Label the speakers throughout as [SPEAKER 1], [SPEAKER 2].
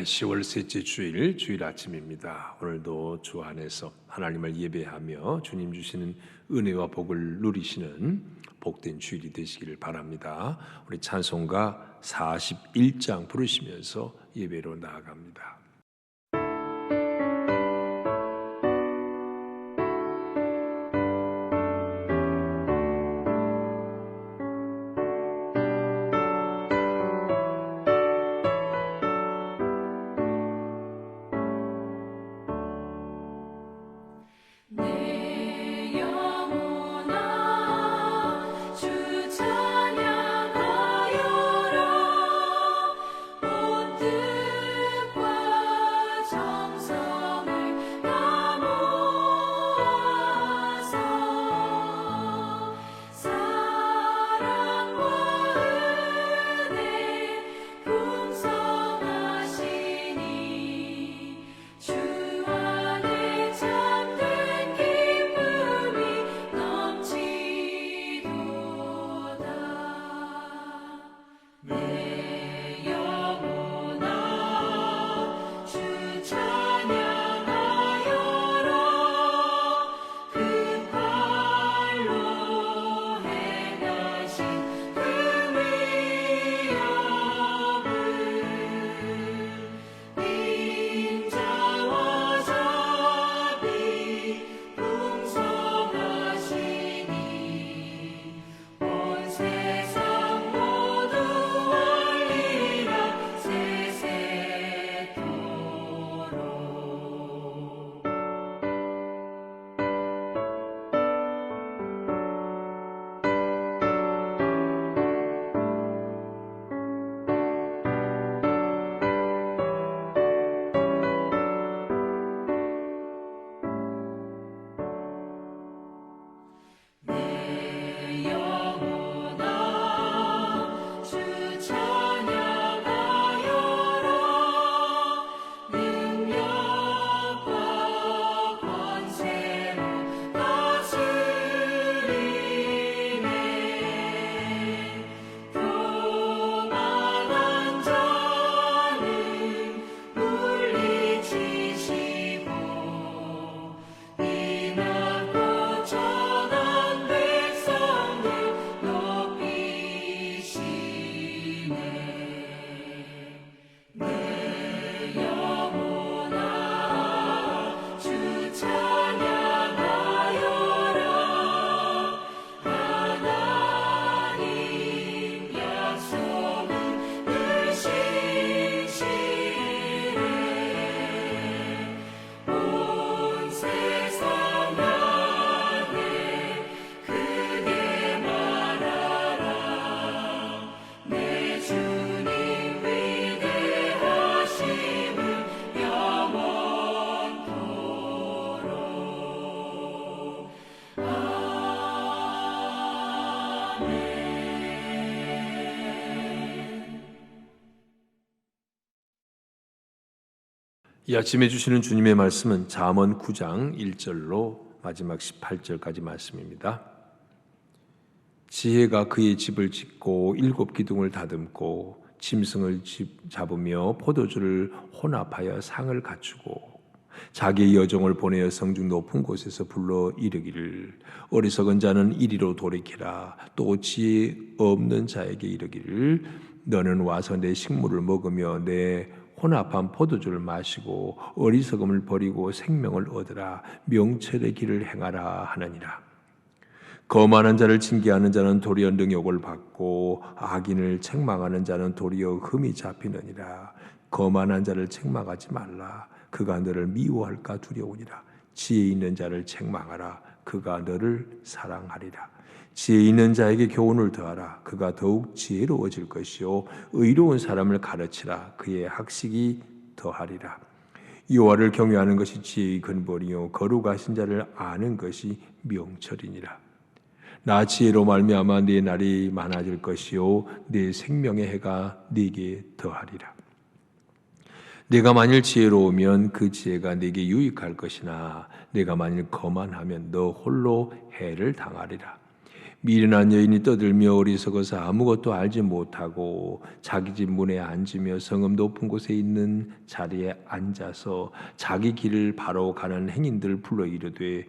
[SPEAKER 1] 10월 셋째 주일 주일 아침입니다. 오늘도 주 안에서 하나님을 예배하며 주님 주시는 은혜와 복을 누리시는 복된 주일이 되시기를 바랍니다. 우리 찬송가 41장 부르시면서 예배로 나아갑니다.
[SPEAKER 2] 이
[SPEAKER 1] 아침에 주시는 주님의 말씀은 잠언 9장 1절로 마지막 18절까지 말씀입니다. 지혜가 그의 집을 짓고 일곱 기둥을 다듬고 짐승을 집 잡으며 포도주를 혼합하여 상을 갖추고 자기의 여종을 보내어 성중 높은 곳에서 불러 이르기를 어리석은 자는 이리로 돌이키라 또 지혜 없는 자에게 이르기를 너는 와서 내 식물을 먹으며 내 혼합한 포도주를 마시고 어리석음을 버리고 생명을 얻으라. 명철의 길을 행하라 하느니라. 거만한 자를 징계하는 자는 도리어 능욕을 받고 악인을 책망하는 자는 도리어 흠이 잡히느니라. 거만한 자를 책망하지 말라. 그가 너를 미워할까 두려우니라. 지혜 있는 자를 책망하라. 그가 너를 사랑하리라 지혜 있는 자에게 교훈을 더하라. 그가 더욱 지혜로워질 것이요 의로운 사람을 가르치라. 그의 학식이 더하리라. 여호와를 경외하는 것이 지혜의 근본이요 거룩하신 자를 아는 것이 명철이니라. 나 지혜로 말미암아 네 날이 많아질 것이요 네 생명의 해가 네게 더하리라. 내가 만일 지혜로우면 그 지혜가 네게 유익할 것이나 내가 만일 거만하면 너 홀로 해를 당하리라
[SPEAKER 2] 미련한 여인이 떠들며 어리석어서 아무것도 알지 못하고 자기 집 문에 앉으며 성읍 높은 곳에 있는 자리에 앉아서 자기 길을 바로 가는 행인들 불러 이르되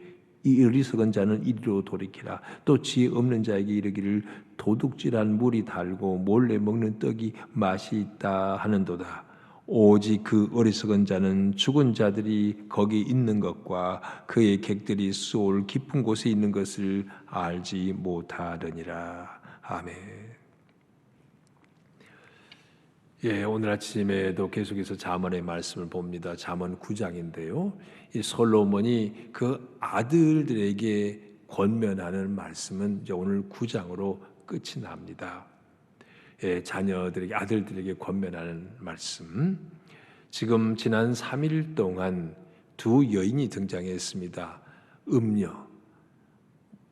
[SPEAKER 2] 이 어리석은 자는 이리로 돌이키라. 또 지혜 없는 자에게 이르기를 도둑질한 물이 달고 몰래 먹는 떡이 맛이 있다 하는도다 오직 그 어리석은 자는 죽은 자들이 거기 있는 것과 그의 객들이 수올 깊은 곳에 있는 것을 알지 못하느니라. 아멘. 예, 오늘 아침에도 계속해서 잠언의 말씀을 봅니다. 잠언 9장인데요. 이 솔로몬이 그 아들들에게 권면하는 말씀은 오늘 9장으로 끝이 납니다. 예, 자녀들에게 아들들에게 권면하는 말씀. 지금 지난 3일 동안 두 여인이 등장했습니다. 음녀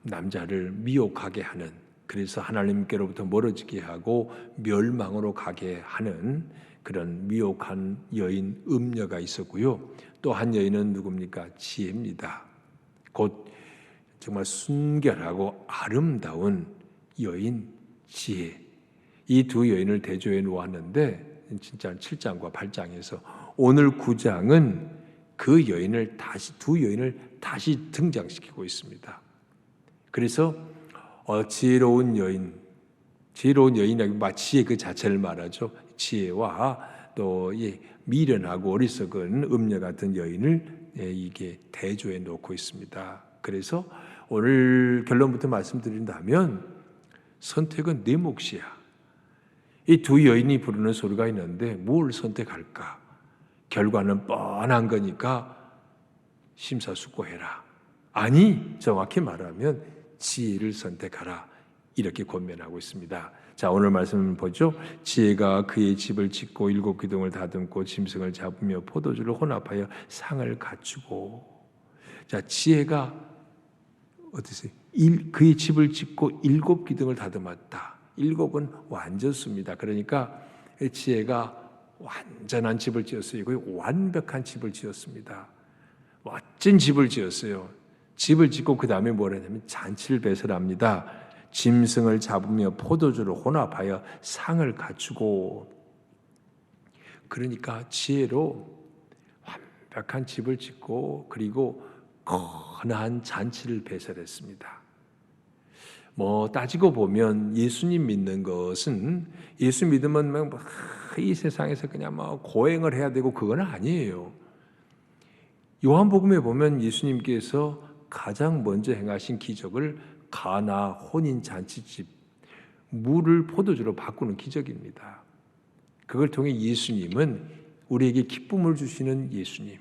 [SPEAKER 2] 남자를 미혹하게 하는 그래서 하나님께로부터 멀어지게 하고 멸망으로 가게 하는 그런 미혹한 여인 음녀가 있었고요. 또 한 여인은 누굽니까? 지혜입니다. 곧 정말 순결하고 아름다운 여인 지혜. 이 두 여인을 대조해 놓았는데 진짜 7장과 8장에서 오늘 9장은 그 여인을 다시 두 여인을 다시 등장시키고 있습니다. 그래서 어, 지혜로운 여인, 지혜로운 여인이라기 마치의 그 자체를 말하죠. 지혜와 또 예, 미련하고 어리석은 음녀 같은 여인을 예, 이게 대조해 놓고 있습니다. 그래서 오늘 결론부터 말씀드린다면 선택은 내 몫이야. 이 두 여인이 부르는 소리가 있는데 뭘 선택할까? 결과는 뻔한 거니까 심사숙고해라. 아니, 정확히 말하면 지혜를 선택하라. 이렇게 권면하고 있습니다. 자, 오늘 말씀 보죠. 지혜가 그의 집을 짓고 일곱 기둥을 다듬고 짐승을 잡으며 포도주를 혼합하여 상을 갖추고. 자, 지혜가 어떠세요? 일, 그의 집을 짓고 일곱 기둥을 다듬었다. 일곱은 완전수입니다. 그러니까 지혜가 완전한 집을 지었어요. 거의 완벽한 집을 지었습니다. 멋진 집을 지었어요. 집을 짓고 그 다음에 뭘 하냐면 잔치를 배설합니다. 짐승을 잡으며 포도주를 혼합하여 상을 갖추고 그러니까 지혜로 완벽한 집을 짓고 그리고 거나한 잔치를 배설했습니다. 뭐 따지고 보면 예수님 믿는 것은 예수 믿으면 막 이 세상에서 그냥 뭐 고행을 해야 되고 그건 아니에요. 요한복음에 보면 예수님께서 가장 먼저 행하신 기적을 가나 혼인 잔치집 물을 포도주로 바꾸는 기적입니다. 그걸 통해 예수님은 우리에게 기쁨을 주시는 예수님.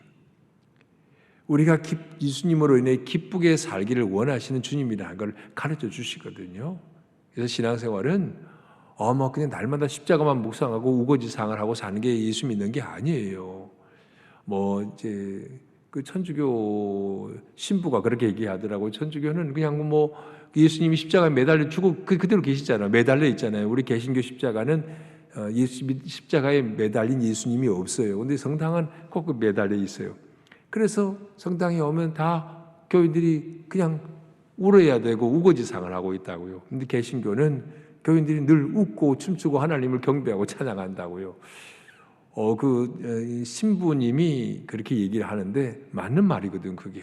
[SPEAKER 2] 우리가 기, 예수님으로 인해 기쁘게 살기를 원하시는 주님이라는 걸 가르쳐 주시거든요. 그래서 신앙생활은 어뭐 그냥 날마다 십자가만 묵상하고 우거지상을 하고 사는 게 예수 믿는 게 아니에요. 뭐 이제 그 천주교 신부가 그렇게 얘기하더라고. 천주교는 그냥 뭐 예수님이 십자가에 매달려 죽고 그 그대로 계시잖아요. 매달려 있잖아요. 우리 개신교 십자가는 어, 예수 십자가에 매달린 예수님이 없어요. 근데 성당은 꼭그 매달려 있어요. 그래서 성당에 오면 다 교인들이 그냥 울어야 되고 우거지상을 하고 있다고요. 근데 개신교는 교인들이 늘 웃고 춤추고 하나님을 경배하고 찬양한다고요. 어, 그 신부님이 그렇게 얘기를 하는데 맞는 말이거든, 그게.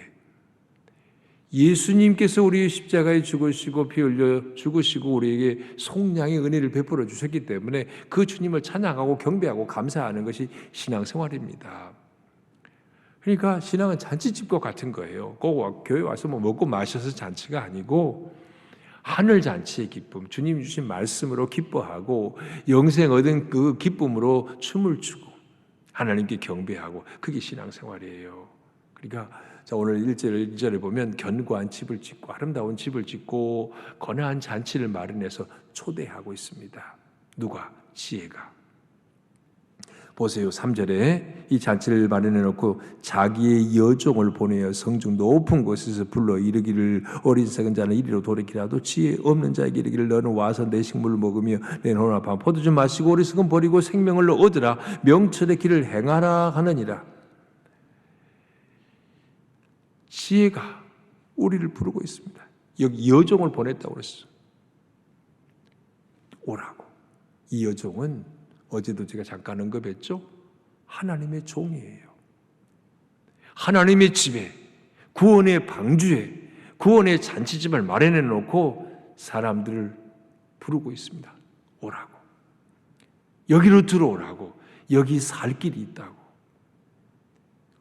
[SPEAKER 2] 예수님께서 우리 십자가에 죽으시고 피 흘려 죽으시고 우리에게 속량의 은혜를 베풀어 주셨기 때문에 그 주님을 찬양하고 경배하고 감사하는 것이 신앙생활입니다. 그러니까 신앙은 잔치집과 같은 거예요. 꼭 교회 와서 뭐 먹고 마셔서 잔치가 아니고 하늘 잔치의 기쁨, 주님 주신 말씀으로 기뻐하고 영생 얻은 그 기쁨으로 춤을 추고 하나님께 경배하고 그게 신앙생활이에요. 그러니까 자 오늘 1절 2절을 보면 견고한 집을 짓고 아름다운 집을 짓고 거나한 잔치를 마련해서 초대하고 있습니다. 누가? 지혜가. 보세요. 3절에 이 잔치를 마련해 놓고 자기의 여종을 보내어 성중 높은 곳에서 불러 이르기를 어린 색은 자는 이리로 돌이키라도 지혜 없는 자에게 이르기를 너는 와서 내 식물을 먹으며 내 혼합한 포도주 마시고 어리석은 버리고 생명을 얻으라 명철의 길을 행하라 하느니라. 지혜가 우리를 부르고 있습니다. 여기 여종을 보냈다고 그랬어. 오라고. 이 여종은 어제도 제가 잠깐 언급했죠. 하나님의 종이에요. 하나님의 집에 구원의 방주에 구원의 잔치집을 마련해 놓고 사람들을 부르고 있습니다. 오라고. 여기로 들어오라고. 여기 살 길이 있다고.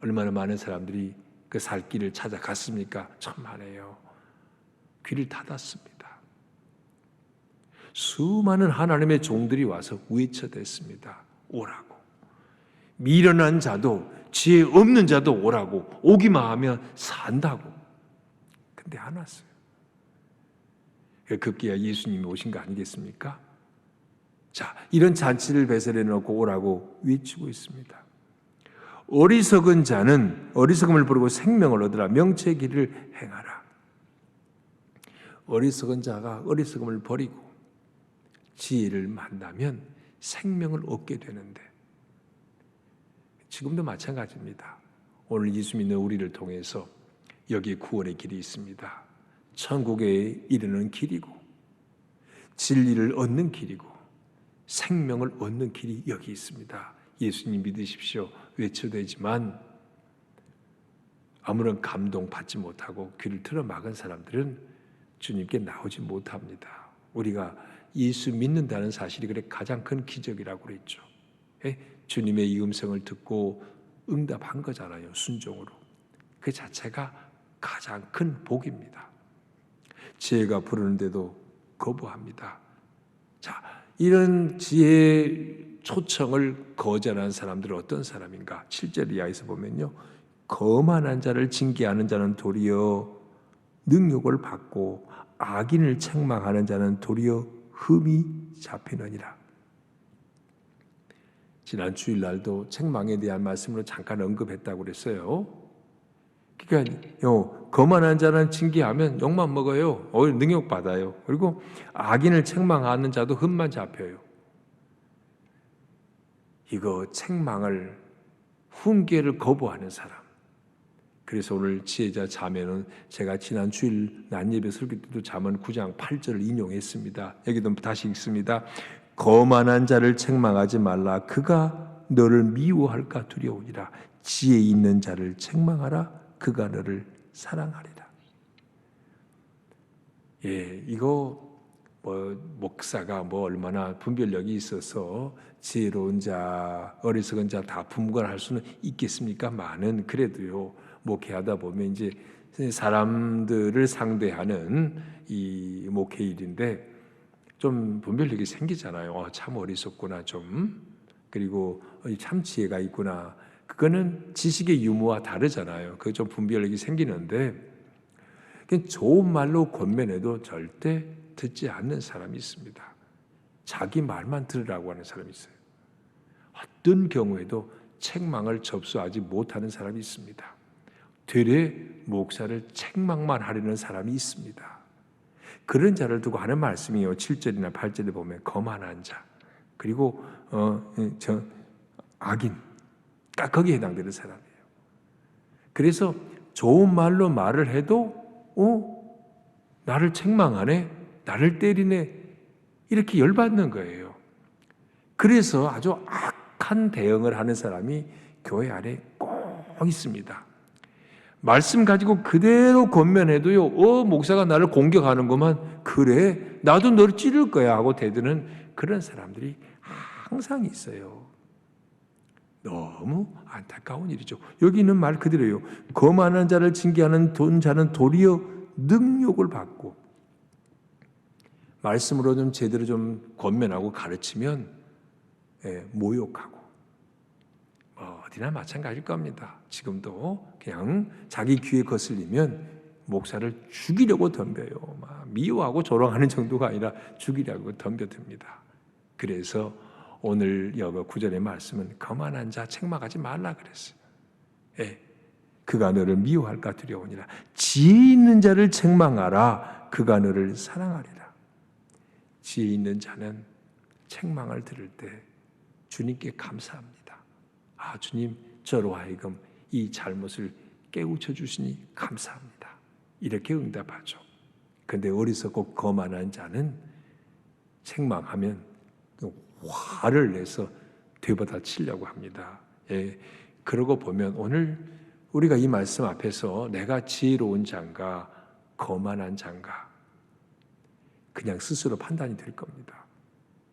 [SPEAKER 2] 얼마나 많은 사람들이 그 살 길을 찾아갔습니까? 참 많아요. 귀를 닫았습니다. 수많은 하나님의 종들이 와서 외쳐댔습니다. 오라고. 미련한 자도 지혜 없는 자도 오라고. 오기만 하면 산다고. 근데 안 왔어요. 급기야 예수님이 오신 거 아니겠습니까? 자, 이런 잔치를 배설해 놓고 오라고 외치고 있습니다. 어리석은 자는 어리석음을 부르고 생명을 얻으라 명체의 길을 행하라. 어리석은 자가 어리석음을 버리고 지혜를 만나면 생명을 얻게 되는데 지금도 마찬가지입니다. 오늘 예수 믿는 우리를 통해서 여기 구원의 길이 있습니다. 천국에 이르는 길이고 진리를 얻는 길이고 생명을 얻는 길이 여기 있습니다. 예수님 믿으십시오. 외쳐대지만 아무런 감동 받지 못하고 귀를 틀어 막은 사람들은 주님께 나오지 못합니다. 우리가 예수 믿는다는 사실이 그래 가장 큰 기적이라고 그랬죠. 예? 주님의 이 음성을 듣고 응답한 거잖아요. 순종으로. 그 자체가 가장 큰 복입니다. 지혜가 부르는데도 거부합니다. 자, 이런 지혜 초청을 거절한 사람들은 어떤 사람인가? 7절 이하에서 보면요. 거만한 자를 징계하는 자는 도리어 능욕을 받고 악인을 책망하는 자는 도리어 흠이 잡히느니라. 지난 주일날도 책망에 대한 말씀으로 잠깐 언급했다고 그랬어요. 그러니까 요 거만한 자는 징계하면 욕만 먹어요. 오히려 능욕 받아요. 그리고 악인을 책망하는 자도 흠만 잡혀요. 이거 책망을 훈계를 거부하는 사람. 그래서 오늘 지혜자 자매는 제가 지난 주일 난예배 설교 때도 잠언 9장 8절을 인용했습니다. 여기도 다시 읽습니다. 거만한 자를 책망하지 말라. 그가 너를 미워할까 두려우니라. 지혜 있는 자를 책망하라. 그가 너를 사랑하리라. 예, 이거 뭐 목사가 뭐 얼마나 분별력이 있어서 지혜로운 자, 어리석은 자 다 분간할 수는 있겠습니까? 많은 그래도요. 목회하다 보면 이제 사람들을 상대하는 이 목회 일인데 좀 분별력이 생기잖아요. 어, 참 어리석구나 좀 그리고 어, 참 지혜가 있구나. 그거는 지식의 유무와 다르잖아요. 그 좀 분별력이 생기는데 좋은 말로 권면해도 절대 듣지 않는 사람이 있습니다. 자기 말만 들으라고 하는 사람이 있어요. 어떤 경우에도 책망을 접수하지 못하는 사람이 있습니다. 되레 목사를 책망만 하려는 사람이 있습니다. 그런 자를 두고 하는 말씀이요. 7절이나 8절에 보면 거만한 자 그리고 어, 저 악인 딱 거기에 해당되는 사람이에요. 그래서 좋은 말로 말을 해도 어 나를 책망하네, 나를 때리네 이렇게 열받는 거예요. 그래서 아주 악한 대응을 하는 사람이 교회 안에 꼭 있습니다. 말씀 가지고 그대로 권면해도요, 어, 목사가 나를 공격하는구만. 그래, 나도 너를 찌를 거야 하고 대드는 그런 사람들이 항상 있어요. 너무 안타까운 일이죠. 여기 있는 말 그대로예요. 거만한 자를 징계하는 돈 자는 도리어 능욕을 받고 말씀으로 좀 제대로 좀 권면하고 가르치면 예, 모욕하고 뭐 어디나 마찬가지일 겁니다. 지금도 그냥 자기 귀에 거슬리면 목사를 죽이려고 덤벼요. 막 미워하고 조롱하는 정도가 아니라 죽이려고 덤벼듭니다. 그래서 오늘 여거 구절의 말씀은 거만한 자 책망하지 말라 그랬어요. 예. 그가 너를 미워할까 두려우니라. 지혜 있는 자를 책망하라. 그가 너를 사랑하리라. 지혜 있는 자는 책망을 들을 때 주님께 감사합니다. 아, 주님, 저로 하여금 이 잘못을 깨우쳐 주시니 감사합니다. 이렇게 응답하죠. 근데 어리석고 거만한 자는 책망하면 화를 내서 되받아 치려고 합니다. 예, 그러고 보면 오늘 우리가 이 말씀 앞에서 내가 지혜로운 장가 거만한 장가 그냥 스스로 판단이 될 겁니다.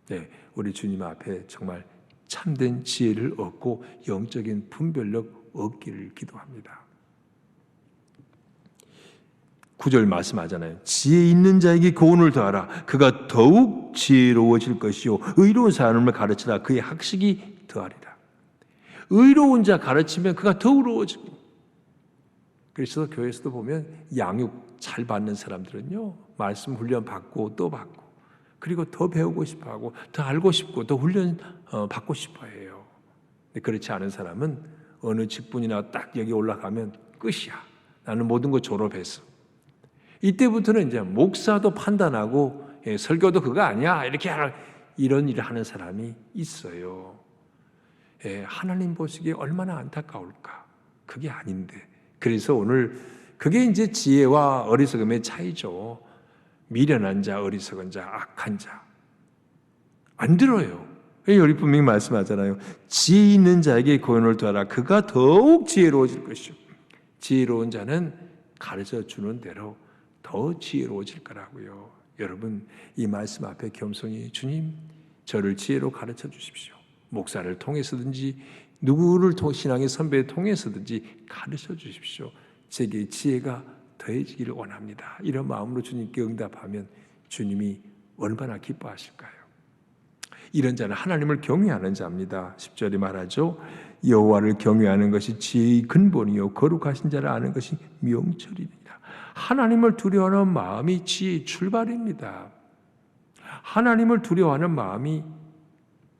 [SPEAKER 2] 네, 우리 주님 앞에 정말 참된 지혜를 얻고 영적인 분별력 얻기를 기도합니다. 구절 말씀하잖아요. 지혜 있는 자에게 교훈을 더하라. 그가 더욱 지혜로워질 것이요. 의로운 사람을 가르치라. 그의 학식이 더하리라. 의로운 자 가르치면 그가 더 의로워지고. 그래서 교회에서도 보면 양육 잘 받는 사람들은요. 말씀 훈련 받고 또 받고 그리고 더 배우고 싶어 하고 더 알고 싶고 더 훈련 어, 받고 싶어 해요. 그렇지 않은 사람은 어느 직분이나 딱 여기 올라가면 끝이야. 나는 모든 거 졸업했어. 이때부터는 이제 목사도 판단하고 예, 설교도 그거 아니야 이렇게 하라 이런 일을 하는 사람이 있어요. 예, 하나님 보시기에 얼마나 안타까울까? 그게 아닌데. 그래서 오늘 그게 이제 지혜와 어리석음의 차이죠. 미련한 자, 어리석은 자, 악한 자. 안 들어요. 여기 분명히 말씀하잖아요. 지혜 있는 자에게 고연을 두어라. 그가 더욱 지혜로워질 것이요. 지혜로운 자는 가르쳐 주는 대로 더 지혜로워질 거라고요. 여러분 이 말씀 앞에 겸손히 주님 저를 지혜로 가르쳐 주십시오. 목사를 통해서든지 누구를 통 신앙의 선배를 통해서든지 가르쳐 주십시오. 제게 지혜가 더해지기를 원합니다. 이런 마음으로 주님께 응답하면 주님이 얼마나 기뻐하실까요? 이런 자는 하나님을 경외하는 자입니다. 10절이 말하죠. 여호와를 경외하는 것이 지혜의 근본이요 거룩하신 자를 아는 것이 명철이니라. 하나님을 두려워하는 마음이 지혜의 출발입니다. 하나님을 두려워하는 마음이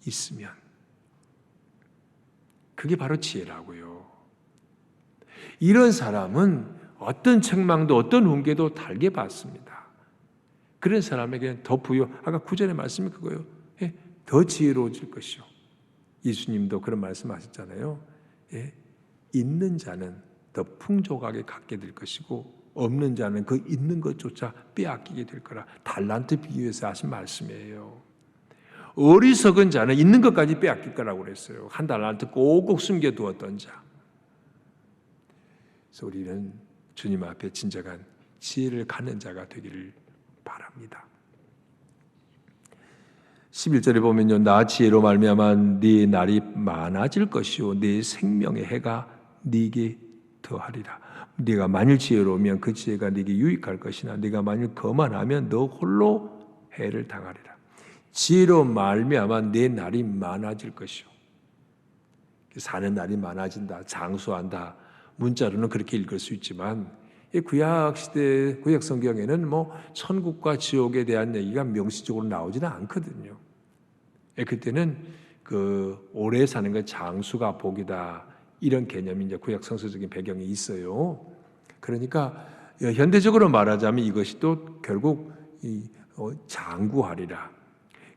[SPEAKER 2] 있으면 그게 바로 지혜라고요. 이런 사람은 어떤 책망도 어떤 훈계도 달게 받습니다. 그런 사람에게는 더 부여 아까 구절의 말씀이 그거예요. 예, 더 지혜로워질 것이요. 예수님도 그런 말씀하셨잖아요. 예, 있는 자는 더 풍족하게 갖게 될 것이고 없는 자는 그 있는 것조차 빼앗기게 될 거라 달란트 비유해서 하신 말씀이에요. 어리석은 자는 있는 것까지 빼앗길 거라고 그랬어요. 한 달란트 꼭꼭 숨겨두었던 자. 그래서 우리는 주님 앞에 진정한 지혜를 갖는 자가 되기를 바랍니다. 11절에 보면요. 나 지혜로 말미암아 네 날이 많아질 것이요 네 생명의 해가 네게 더하리라. 네가 만일 지혜로우면 그 지혜가 네게 유익할 것이나 네가 만일 거만하면 너 홀로 해를 당하리라. 지혜로 말미암아 내 날이 많아질 것이요. 사는 날이 많아진다. 장수한다. 문자로는 그렇게 읽을 수 있지만 이 구약 시대 구약 성경에는 뭐 천국과 지옥에 대한 얘기가 명시적으로 나오지는 않거든요. 예, 그때는 그 오래 사는 것 장수가 복이다 이런 개념이 이제 구약 성서적인 배경이 있어요. 그러니까 현대적으로 말하자면 이것이 또 결국 이 어, 장구하리라,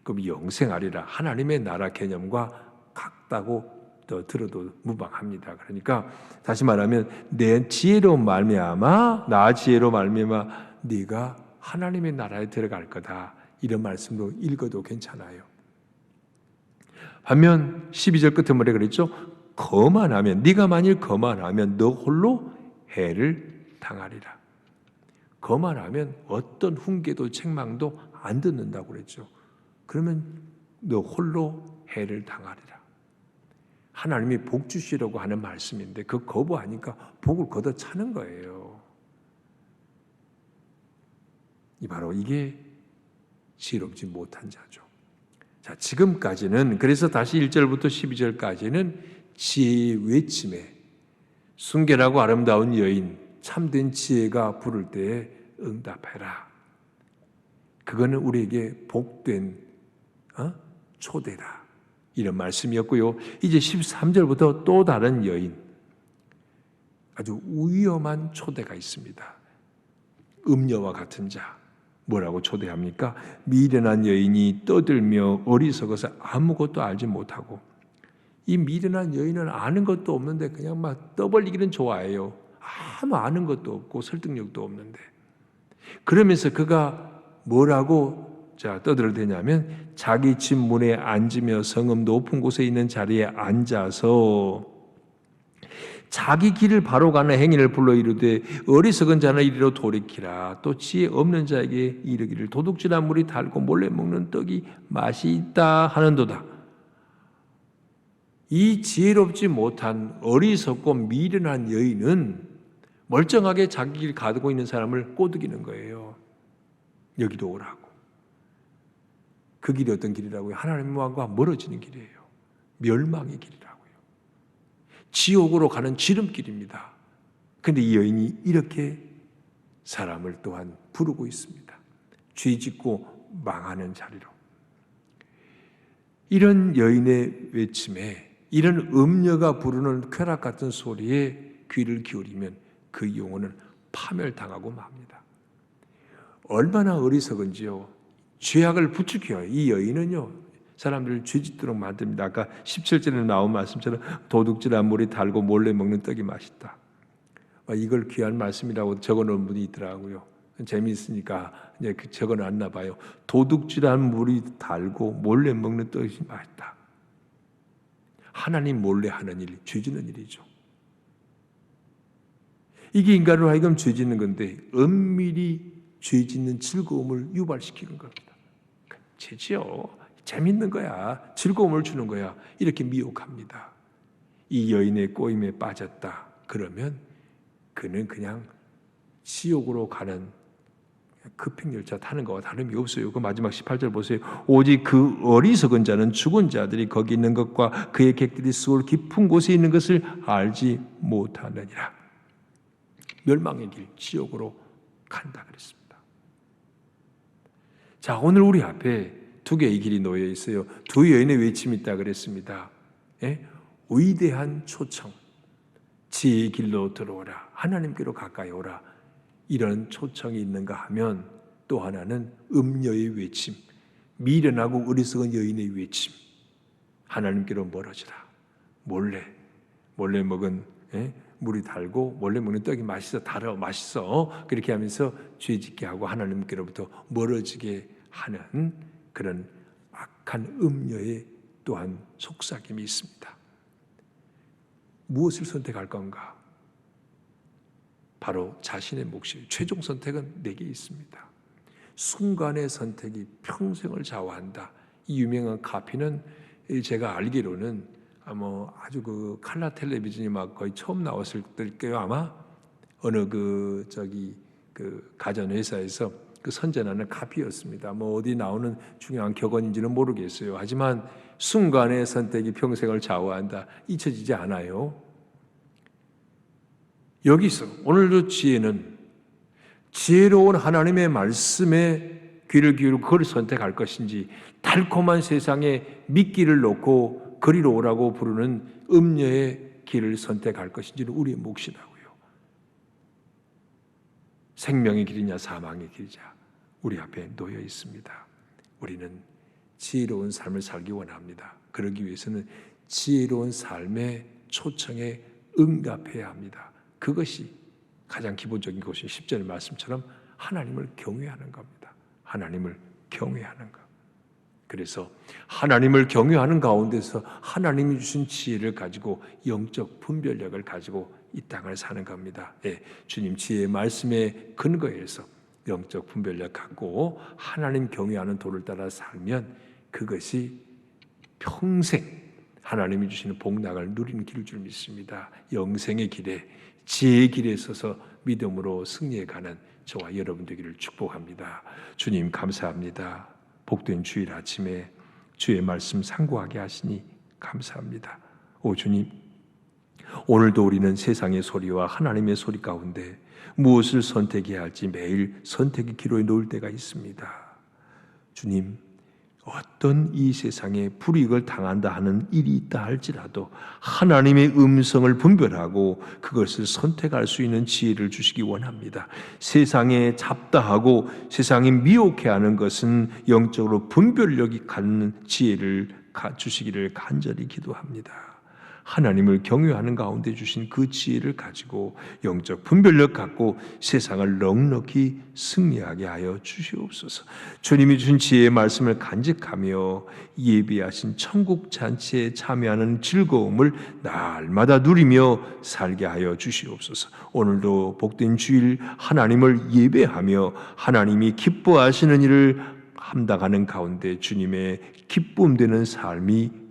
[SPEAKER 2] 그럼 영생하리라 하나님의 나라 개념과 같다고 또 들어도 무방합니다. 그러니까 다시 말하면 내 지혜로운 말미암아 나 지혜로 말미암아 네가 하나님의 나라에 들어갈 거다 이런 말씀으로 읽어도 괜찮아요. 반면 12절 끝에 뭐래 그랬죠? 거만하면 네가 만일 거만하면 너 홀로 해를 당하리라. 거만하면 어떤 훈계도 책망도 안 듣는다고 그랬죠. 그러면 너 홀로 해를 당하리라. 하나님이 복 주시려고 하는 말씀인데 그 거부하니까 복을 걷어 차는 거예요. 이 바로 이게 지혜롭지 못한 자죠. 자, 지금까지는 그래서 다시 1절부터 12절까지는 지혜의 외침에 순결하고 아름다운 여인 참된 지혜가 부를 때에 응답해라. 그거는 우리에게 복된 어? 초대다. 이런 말씀이었고요. 이제 13절부터 또 다른 여인 아주 위험한 초대가 있습니다. 음녀와 같은 자 뭐라고 초대합니까? 미련한 여인이 떠들며 어리석어서 아무것도 알지 못하고 이 미련한 여인은 아는 것도 없는데 그냥 막 떠벌리기는 좋아해요. 아무 아는 것도 없고 설득력도 없는데 그러면서 그가 뭐라고 자 떠들어도 되냐면 자기 집 문에 앉으며 성읍 높은 곳에 있는 자리에 앉아서 자기 길을 바로 가는 행위를 불러 이르되 어리석은 자는 이리로 돌이키라. 또 지혜 없는 자에게 이르기를 도둑질한 물이 달고 몰래 먹는 떡이 맛이 있다 하는도다. 이 지혜롭지 못한 어리석고 미련한 여인은 멀쩡하게 자기 길 가두고 있는 사람을 꼬드기는 거예요. 여기도 오라고 그 길이 어떤 길이라고요? 하나님과 멀어지는 길이에요 멸망의 길이라고요 지옥으로 가는 지름길입니다. 근데 이 여인이 이렇게 사람을 또한 부르고 있습니다. 죄 짓고 망하는 자리로. 이런 여인의 외침에 이런 음녀가 부르는 쾌락 같은 소리에 귀를 기울이면 그 영혼은 파멸당하고 맙니다. 얼마나 어리석은지요. 죄악을 부추겨요. 이 여인은요. 사람들을 죄짓도록 만듭니다. 아까 17절에 나온 말씀처럼 도둑질한 물이 달고 몰래 먹는 떡이 맛있다. 아, 이걸 귀한 말씀이라고 적어놓은 분이 있더라고요. 재미있으니까 그 적어놨나 봐요. 도둑질한 물이 달고 몰래 먹는 떡이 맛있다. 하나님 몰래 하는 일, 죄짓는 일이죠. 이게 인간으로 하여금 죄짓는 건데 은밀히 죄 짓는 즐거움을 유발시키는 겁니다. 죄지요. 재밌는 거야. 즐거움을 주는 거야. 이렇게 미혹합니다. 이 여인의 꼬임에 빠졌다. 그러면 그는 그냥 지옥으로 가는 급행열차 타는 거와 다름이 없어요. 그 마지막 18절 보세요. 오직 그 어리석은 자는 죽은 자들이 거기 있는 것과 그의 객들이 수월 깊은 곳에 있는 것을 알지 못하느니라. 멸망의 길, 지옥으로 간다 그랬습니다. 자, 오늘 우리 앞에 두 개의 길이 놓여 있어요. 두 여인의 외침이 있다 그랬습니다. 예? 위대한 초청, 지혜의 길로 들어오라, 하나님께로 가까이 오라. 이런 초청이 있는가 하면 또 하나는 음녀의 외침, 미련하고 어리석은 여인의 외침, 하나님께로 멀어지라. 몰래, 몰래 먹은 예? 물이 달고 몰래 먹는 떡이 맛있어 달아 맛있어 그렇게 하면서 죄짓게 하고 하나님께로부터 멀어지게 하는 그런 악한 음녀의 또한 속삭임이 있습니다. 무엇을 선택할 건가? 바로 자신의 몫이 최종 선택은 내게 있습니다. 순간의 선택이 평생을 좌우한다. 이 유명한 카피는 제가 알기로는 뭐 아주 그 칼라 텔레비전이 막 거의 처음 나왔을 때요 아마 어느 그 저기 그 가전 회사에서 그 선전하는 카피였습니다. 뭐 어디 나오는 중요한 격언인지는 모르겠어요. 하지만 순간의 선택이 평생을 좌우한다. 잊혀지지 않아요. 여기서 오늘도 지혜는 지혜로운 하나님의 말씀에 귀를 기울이고 그걸 선택할 것인지 달콤한 세상에 미끼를 놓고 그리로 오라고 부르는 음녀의 길을 선택할 것인지는 우리의 몫이라고요. 생명의 길이냐 사망의 길이냐 우리 앞에 놓여 있습니다. 우리는 지혜로운 삶을 살기 원합니다. 그러기 위해서는 지혜로운 삶의 초청에 응답해야 합니다. 그것이 가장 기본적인 것이 10절 말씀처럼 하나님을 경외하는 겁니다. 하나님을 경외하는 것. 그래서 하나님을 경외하는 가운데서 하나님이 주신 지혜를 가지고 영적 분별력을 가지고 이 땅을 사는 겁니다. 예, 주님 지혜의 말씀에 근거해서 영적 분별력 갖고 하나님 경외하는 도를 따라 살면 그것이 평생 하나님이 주시는 복락을 누리는 길을 줄 믿습니다. 영생의 길에 지혜의 길에 서서 믿음으로 승리해 가는 저와 여러분 되기를 축복합니다. 주님 감사합니다. 복된 주일 아침에 주의 말씀 상고하게 하시니 감사합니다. 오 주님, 오늘도 우리는 세상의 소리와 하나님의 소리 가운데 무엇을 선택해야 할지 매일 선택의 기로에 놓을 때가 있습니다. 주님, 어떤 이 세상에 불이익을 당한다 하는 일이 있다 할지라도 하나님의 음성을 분별하고 그것을 선택할 수 있는 지혜를 주시기 원합니다. 세상에 잡다하고 세상에 미혹해하는 것은 영적으로 분별력이 갖는 지혜를 주시기를 간절히 기도합니다. 하나님을 경외하는 가운데 주신 그 지혜를 가지고 영적 분별력 갖고 세상을 넉넉히 승리하게 하여 주시옵소서. 주님이 주신 지혜의 말씀을 간직하며 예비하신 천국 잔치에 참여하는 즐거움을 날마다 누리며 살게 하여 주시옵소서. 오늘도 복된 주일 하나님을 예배하며 하나님이 기뻐하시는 일을 감당하는 가운데 주님의 기쁨 되는 삶이